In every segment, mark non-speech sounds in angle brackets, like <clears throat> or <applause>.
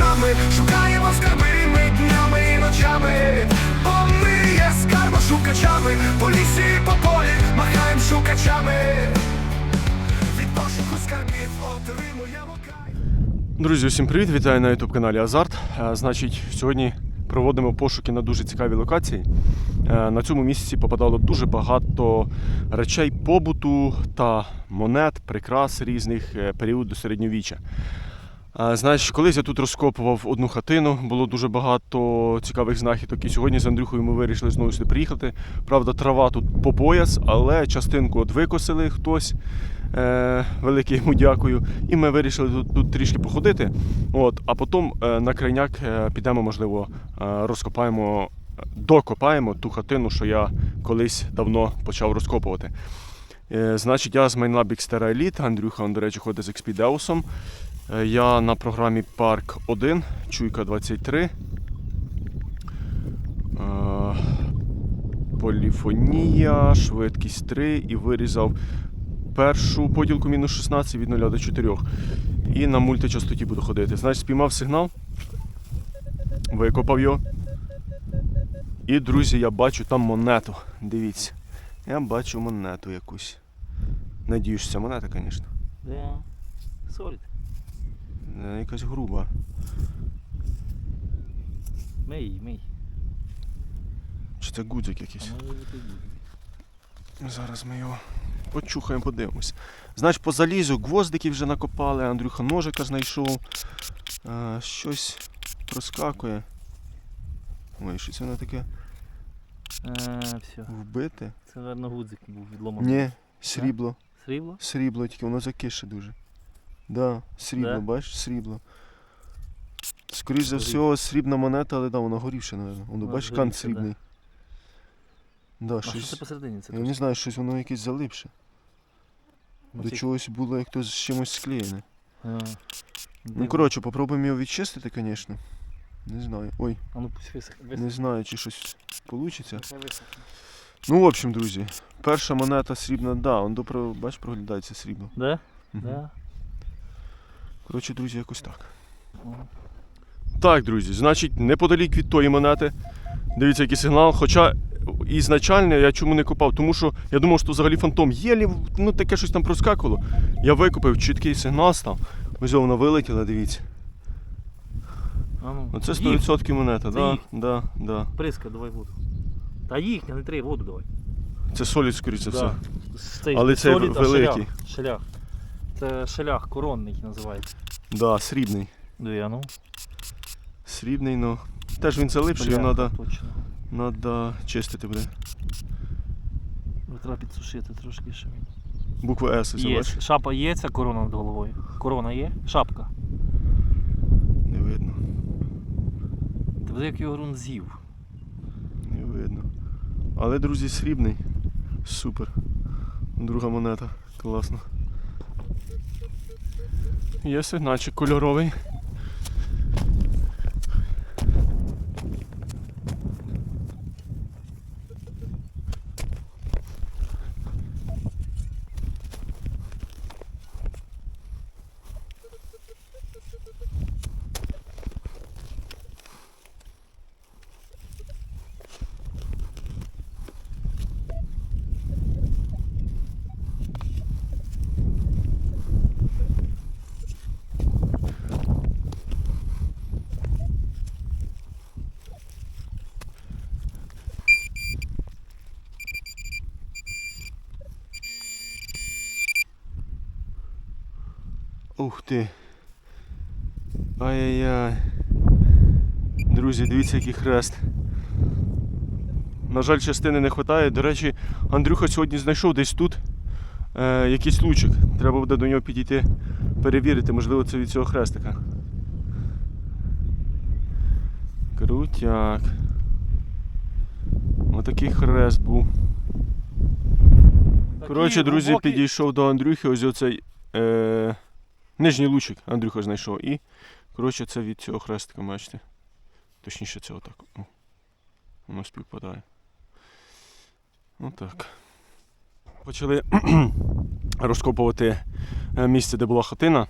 шукачами, шукаємо скарби ми днями і ночами, бо ми є скарбошукачами, по лісі і по полі махаємо шукачами. Від пошуку скарбів отримуємо кайф. Друзі, усім привіт! Вітаю на youtube каналі Азарт. Е, Значить, сьогодні проводимо пошуки на дуже цікаві локації. Е, На цьому місці попадало дуже багато речей побуту та монет, прикрас різних е, періоду середньовіччя. Значить, колись я тут розкопував одну хатину, було дуже багато цікавих знахідок. І сьогодні з Андрюхою ми вирішили знову сюди приїхати. Правда, трава тут по пояс, але частинку от викосили хтось. Е, велике йому дякую. І ми вирішили тут, тут трішки походити. От, а потім е, на крайняк е, підемо, можливо, е, розкопаємо, докопаємо ту хатину, що я колись давно почав розкопувати. Значить, я з Майнлаб Xterra Elite, Андрюха, до речі, ходить з Експідеусом. Е, Я на програмі Парк 1, Чуйка 23. Е, Поліфонія, швидкість 3 і вирізав першу поділку мінус 16 від 0 до 4. І на мультичастоті буду ходити. Значить, спіймав сигнал, викопав його. І, друзі, я бачу там монету. Дивіться. Я бачу монету якусь. Надіюсь, це монета, звісно. Да. Солід. Е, Якась груба. Мий, мий. Чи це гудзик А якийсь? може бути дуже. Зараз ми його почухаємо, подивимось. Значить, по залізу гвоздики вже накопали, Андрюха ножика знайшов. Е, щось проскакує. Ой, що це воно таке А, все. вбите? Це, мабуть, гудзик був відломаний. Ні, срібло. Срібло? Срібло, тільки воно закише дуже. Да, срібло, Да? бачиш, срібло. Скоріше за Горів. все, срібна монета, але да, воно горівше, напевно. Воно, Ну, бачиш, кант горівше, да. срібний. Да, А що щось. це посередині? Це Я не знаю, щось воно якесь залипше. До ці- чогось було як то з чимось склеєне. А, Ну, дивно. коротше, попробуємо його відчистити, звісно. Не знаю. Ой, А ну пусть висохне. не знаю, чи щось вийде. Висохне. Ну, в общем, друзі, перша монета срібна, да, он добре, бач, проглядається срібло. Да? Мгм. Да. Коротше, друзі, якось так. Так, друзі, значить, неподалік від тої монети. Дивіться, який сигнал. Хоча ізначально я чому не копав, тому що я думав, що взагалі фантом єлі, ну таке щось там проскакувало. Я викупив, чіткий сигнал став. Ось воно вилетіло, дивіться. А ну. Оце 100% монета, Це да, їх. да, да. Приска, давай воду. Та їхня, не треба, воду давай. Це солід, скоріше за все. Цей Але цей солід, а великий. Шелях. шелях. Це шелях коронний називається. Да, срібний. Диви, а ну. Срібний, ну. Теж він залипший, його треба Точно. надо чистити буде. Ну, Треба підсушити трошки ще. він. Буква С, Є. бачиш? Шапа є, ця корона над головою. Корона є? Шапка. Не видно. Ти буде як його ґрунт з'їв. Не видно. Але, друзі, срібний. Супер. Друга монета. Класно. Є сигначик кольоровий. Ух ти. Ай-яй-яй. Друзі, дивіться, який хрест. На жаль, частини не вистачає. До речі, Андрюха сьогодні знайшов десь тут е, якийсь лучик. Треба буде до нього підійти, перевірити, можливо, це від цього хрестика. Крутяк. Отакий хрест був. Коротше, друзі, підійшов до Андрюхи, ось оцей е, нижній лучик Андрюха знайшов. І, коротше, це від цього хрестика, бачите. Точніше, це отак. О, воно співпадає. Отак. Почали <clears throat> розкопувати е, місце, де була хатина.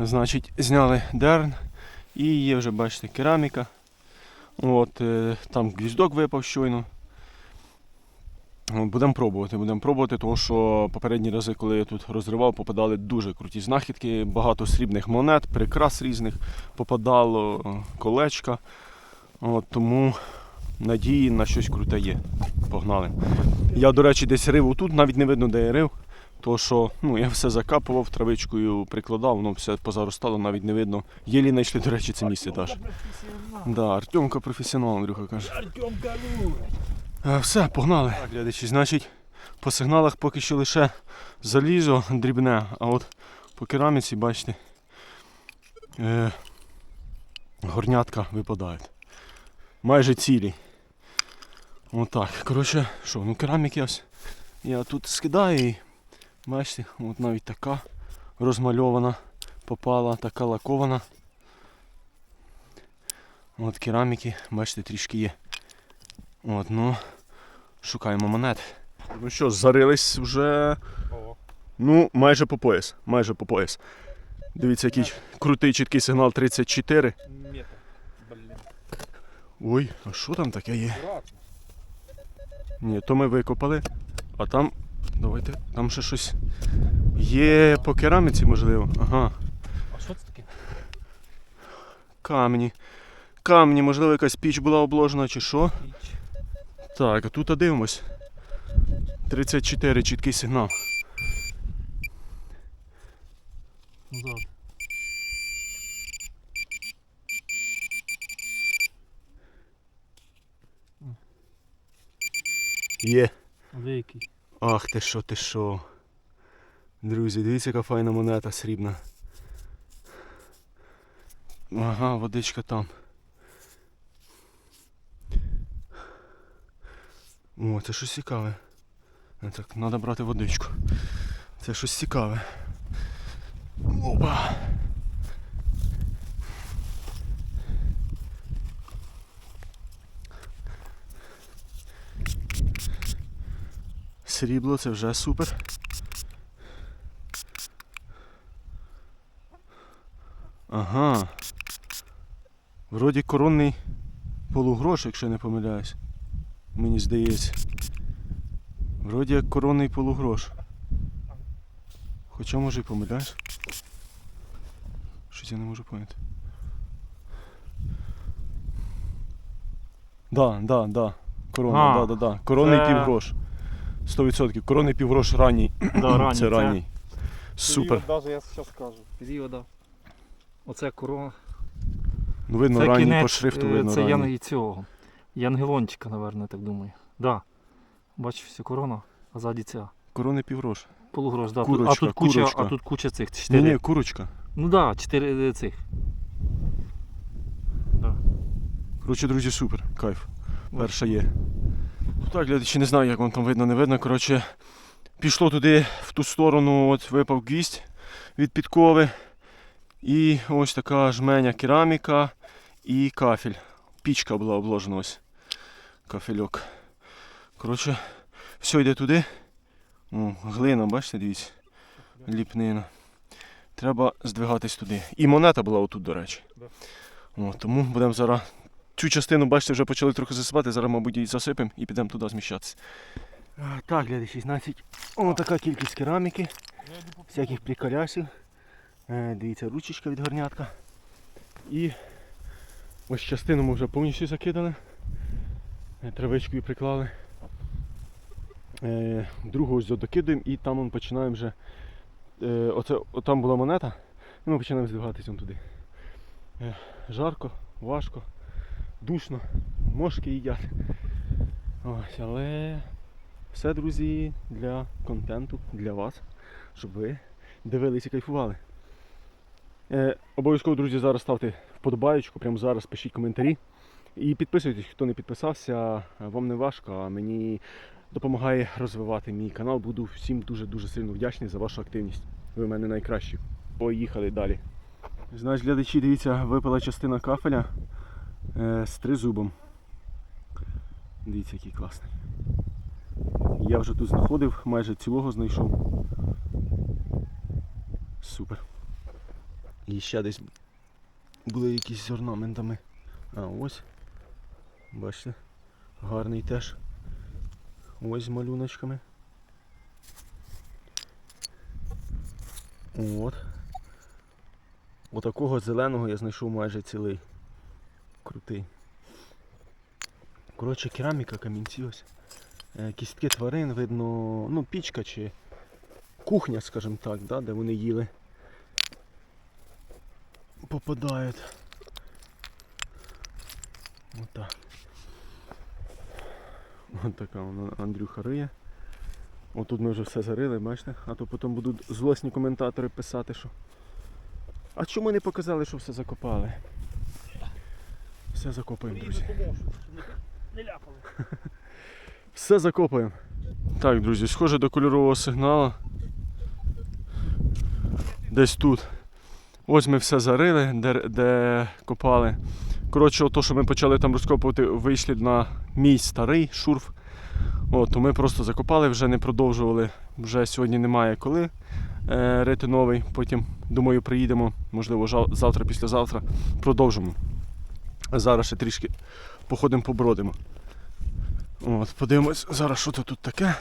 Значить, зняли дерн І є вже, бачите, кераміка. От, е, там гвіздок випав щойно. От, Будемо пробувати, будемо пробувати, тому що попередні рази, коли я тут розривав, попадали дуже круті знахідки, багато срібних монет, прикрас різних попадало, е, колечка. От, тому надії на щось круте є. Погнали. Я, до речі, десь рив отут, навіть не видно, де я рив. То що ну, я все закапував, травичкою прикладав, воно все позаростало, навіть не видно. Єлі знайшли, до речі, це місце теж. Артемка професіонал, Андрюха каже. Артемка Е, Все, погнали. Так, глядачі, значить, по сигналах поки що лише залізо дрібне, а от по кераміці, бачите, е, горнятка випадають. Майже цілі. Отак. Коротше, що, ну кераміки ось я тут скидаю і бачите, от навіть така розмальована попала, така лакована. От кераміки, бачите, трішки є. От, ну, шукаємо монет. Ну що, зарились вже. Ну, майже по пояс. Майже по пояс. Дивіться, який крутий чіткий сигнал 34. Ой, а що там таке є? Ні, то ми викопали, а там. Давайте, там ще щось. Є по кераміці, можливо. Ага. А що це таке? Камні. Камні, можливо, якась піч була обложена чи що. Піч. Так, а тут дивимось. 34 чіткий сигнал. Да. Є. Великий. Ах ти що, ти що. Друзі, дивіться, яка файна монета срібна. Ага, водичка там. О, це щось цікаве. Е, Так, треба брати водичку. Це щось цікаве. Опа. Срібло це вже супер. Ага. Вроді коронний полугрош, якщо я не помиляюсь. Мені здається. Вроді як коронний полугрош. Хоча може і помиляюсь. Щось я не можу поняти. Да, да, да. Корона, А, да, да, да. Коронний це- півгрош. 100%. Коронний півгрош ранній. <clears throat> Да, ранній, це це- ранній. Супер. Даже я зараз скажу. Періода. Оце корона. Ну видно ранній по шрифту е, видно Це ранній. ян... цього. Янгелончика, напевно, я так думаю. Да. Бачиш, все корона, а ззаді ця. Коронний півгрош. Полугрош, да. Курочка, а тут куча, курочка. а тут куча цих. Чотири. ні, курочка. Ну да, чотири е, цих. Да. Коротше, друзі, супер. Кайф. Перша є. Ну Так, глядачі, не знаю, як вам там видно, не видно. Коротше, пішло туди, в ту сторону, от випав гвіздь від підкови. І ось така жменя кераміка і кафель. Пічка була обложена ось. Кафельок. Коротше, все йде туди. О, глина, бачите, дивіться. Ліпнина. Треба здвигатись туди. І монета була отут, до речі. О, тому будемо зараз цю частину, бачите, вже почали трохи засипати, зараз, мабуть, її засипемо і підемо туди зміщатися. Так, глядачі, значить, о, така кількість кераміки, всяких приколясів. Е, Дивіться, ручечка від горнятка. І ось частину ми вже повністю закидали. Е, Травичкою приклали. Е, Другу ось докидаємо і там ми починаємо вже. е, Оце, там була монета, і ми починаємо здвигатися туди. Жарко, важко, душно, мошки їдять. Ось, але все, друзі, для контенту, для вас, щоб ви дивились і кайфували. Е, обов'язково, друзі, зараз ставте вподобаєчку, прямо зараз пишіть коментарі. І підписуйтесь, хто не підписався, вам не важко, а мені допомагає розвивати мій канал. Буду всім дуже-дуже сильно вдячний за вашу активність. Ви в мене найкращі. Поїхали далі. Значить, глядачі, дивіться, випала частина кафеля е, з тризубом. Дивіться, який класний. Я вже тут знаходив, майже цілого знайшов. Супер. І ще десь були якісь з орнаментами. А ось. Бачите, гарний теж. Ось з малюночками. От. Отакого зеленого я знайшов майже цілий. Крутий. Коротше, кераміка, камінці ось. Е, Кістки тварин, видно, ну, пічка чи кухня, скажімо так, да, де вони їли. Попадають. Отак. Ось така вона Андрюха риє. Отут ми вже все зарили, бачите? А то потім будуть злосні коментатори писати, що. А чому не показали, що все закопали? Все закопаємо, друзі. Не ляпали. <laughs> Все закопаємо. Так, друзі, схоже до кольорового сигналу. Десь тут. Ось ми все зарили, де, де копали. Коротше, ото, що ми почали там розкопувати, вийшли на мій старий шурф. От, то ми просто закопали, вже не продовжували. Вже сьогодні немає коли е, рити новий. Потім, думаю, приїдемо, можливо, жав- завтра, післязавтра продовжимо. А зараз ще трішки походимо побродимо. От, подивимось зараз, що це тут таке.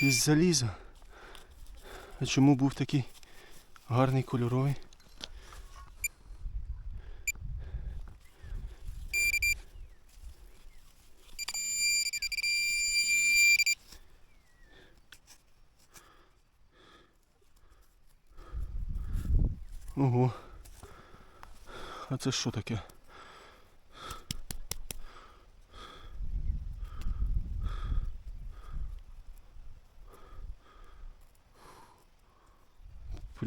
Якесь залізо. А чому був такий гарний кольоровий? Ого. А це що таке?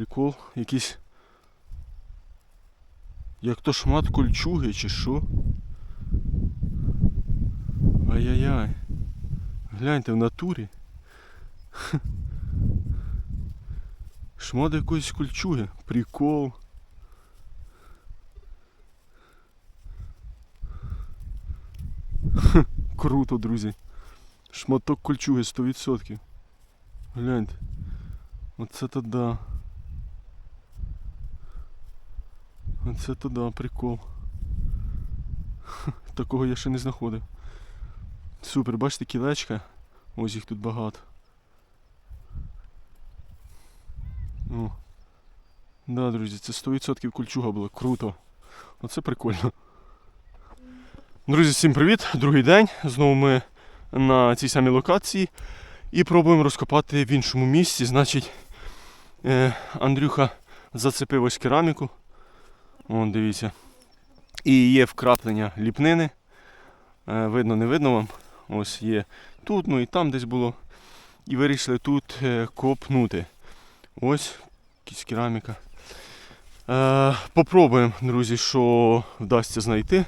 Прикол якийсь. Як то шмат кольчуги чи що? Ай-яй-яй. Гляньте в натурі. <laughs> Шмат якоїсь кольчуги. Прикол. <laughs> Круто, друзі. Шматок кольчуги 100%. Гляньте. Оце то да. Оце то да, прикол. <laughs> Такого я ще не знаходив. Супер, бачите, кілечка. Ось їх тут багато. О. Да, друзі, це 100% кульчуга була. Круто. Оце прикольно. Друзі, всім привіт! Другий день. Знову ми на цій самій локації і пробуємо розкопати в іншому місці. Значить, е, Андрюха зацепив ось кераміку. Вон, дивіться. І є вкраплення ліпнини. Е, видно, не видно вам. Ось є тут, ну і там десь було. І вирішили тут е, копнути. Ось якась кераміка. Е, попробуємо, друзі, що вдасться знайти.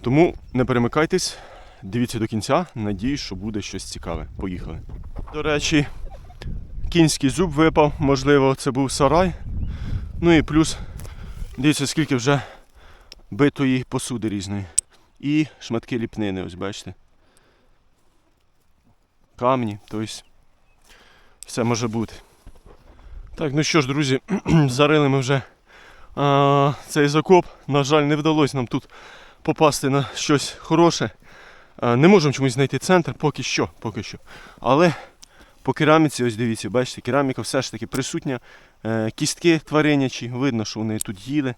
Тому не перемикайтесь, дивіться до кінця. Надіюсь, що буде щось цікаве. Поїхали. До речі, кінський зуб випав, можливо, це був сарай. Ну і плюс Дивіться, скільки вже битої посуди різної. І шматки ліпнини, ось бачите. Камні, тобто все може бути. Так, ну що ж, друзі, <clears throat> зарили ми вже а, цей закоп. На жаль, не вдалося нам тут попасти на щось хороше. А, не можемо чомусь знайти центр, поки що, поки що. Але по кераміці, ось дивіться, бачите, кераміка все ж таки присутня. Е, кістки тваринячі, видно, що вони тут їли.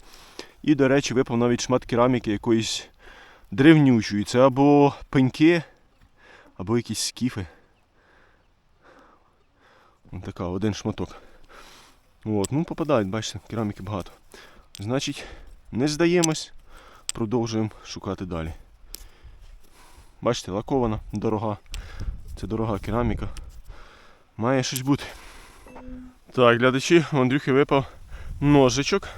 І, до речі, випав навіть шмат кераміки якоїсь древнючої. Це або пеньки, або якісь скіфи. Ось така, один шматок. От, ну попадають, бачите, кераміки багато. Значить, не здаємось, продовжуємо шукати далі. Бачите, лакована, дорога. Це дорога кераміка. Має щось бути. Так, глядачі, у Андрюхи випав ножичок.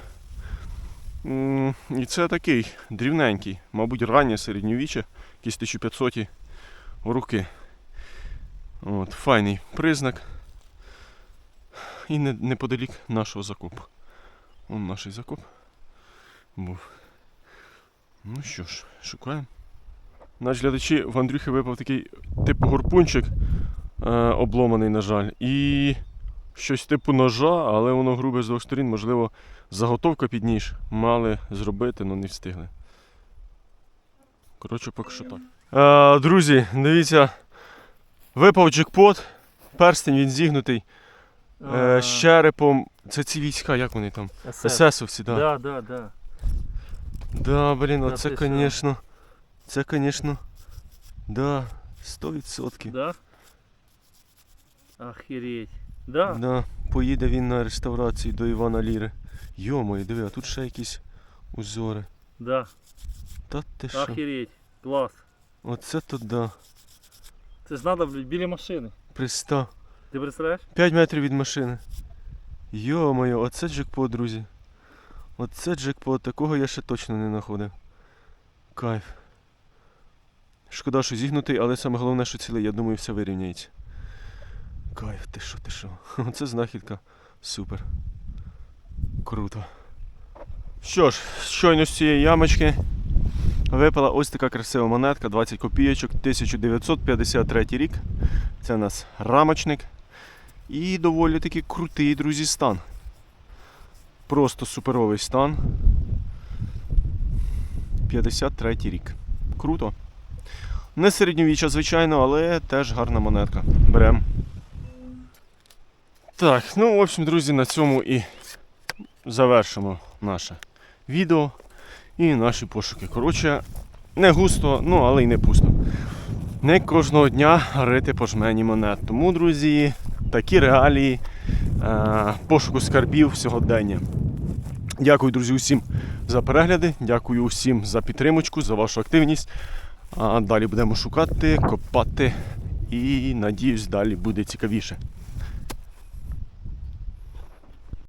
І це такий дрівненький, мабуть, раннє середньовіччя, якісь 1500 в руки. От, файний признак. І неподалік нашого закопу. Вон наш закоп був. Ну що ж, шукаємо. Наші глядачі в Андрюхи випав такий типу горпунчик е, обломаний, на жаль. І щось типу ножа, але воно грубе з двох сторін, можливо, заготовка під ніж мали зробити, але не встигли. Коротше, поки що так. Е, друзі, дивіться, випав джекпот, перстень він зігнутий е, з черепом. Це ці війська, як вони там? СС. ССовці, так. Да. Да, да, да. Да, блін, оце, ти що? звісно. Це, звісно. Да, 100%. Да? Охереть. Да? Да, поїде він на реставрацію до Івана Ліри. Йомою, диви, а тут ще якісь узори. Да. Та ти що? Охереть. Клас. Оце то да. Це ж треба, блядь, біля машини. Приста. Ти представляєш? 5 метрів від машини. Йо-моє, оце джекпот, друзі. Оце джекпот, такого я ще точно не знаходив. Кайф. Шкода, що зігнутий, але саме головне, що цілий, я думаю, все вирівняється. Кайф, ти що, ти що. <laughs> Оце знахідка. Супер. Круто. Що ж, щойно з цієї ямочки випала ось така красива монетка, 20 копійочок, 1953 рік. Це у нас рамочник. І доволі таки крутий, друзі, стан. Просто суперовий стан. 53 рік. Круто. Не середньовіччя, звичайно, але теж гарна монетка. Берем. Так, ну, в общем, друзі, на цьому і завершимо наше відео і наші пошуки. Коротше, не густо, ну але й не пусто. Не кожного дня рити по жмені монет. Тому, друзі, такі реалії е, пошуку скарбів сьогодення. Дякую, друзі, усім за перегляди. Дякую усім за підтримочку, за вашу активність. А далі будемо шукати, копати і надіюсь, далі буде цікавіше.